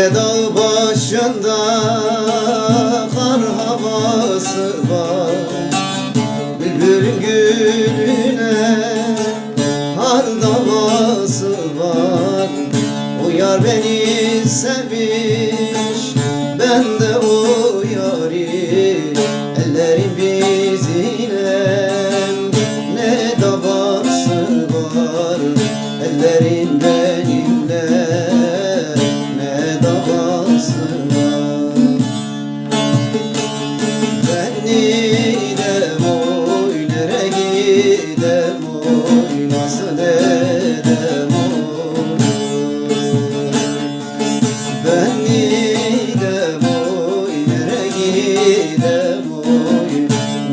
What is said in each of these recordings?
Yüce dağ başında kar havası var. Bülbülün gülüne har davası var. O yar beni sevmiş ben de o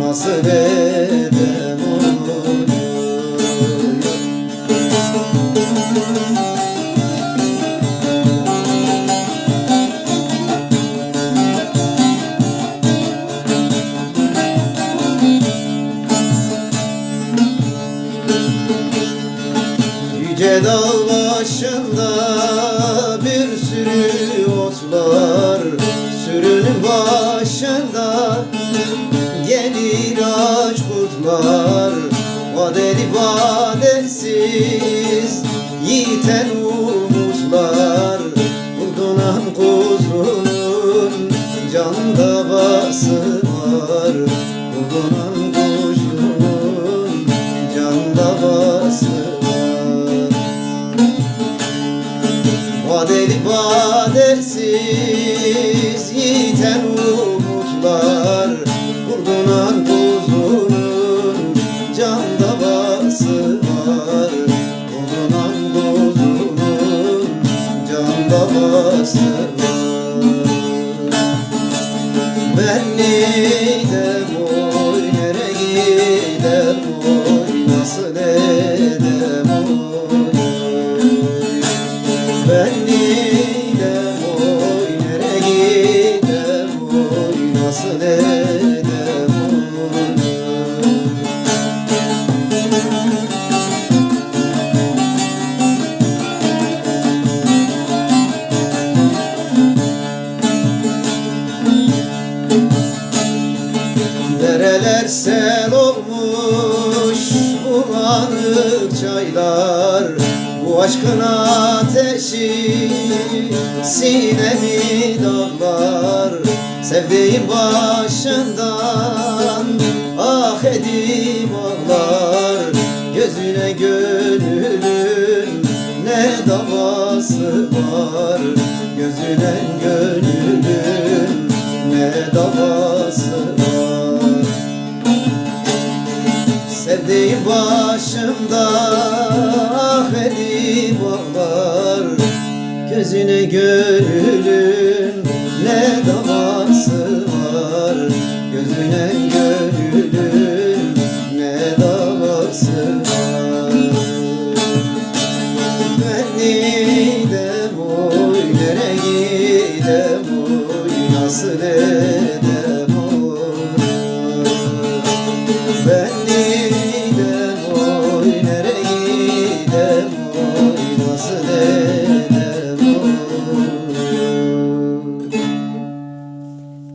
nasıl edem oy Yüce dağ başında kurtlar Vadeli vadesiz yiten umutlar. Kurdunan kuzunun can davası var. Kurdunan kuzunun can davası var. Vadeli vadesiz yiten umutlar. Kurdunan Dereler sel olmuş bulanık çaylar. Bu aşkın ateşi sinemi dağlar Sevdiğim başından ah edip ağlar. Gözüne gönlün ne davası var? Gözüne gönlün ne davası var? Sevdiğim başımda ah edip ağlar. Gözüne gönlün ne davası nasıl edem Ben gidem oy nereye gidem oy nasıl edem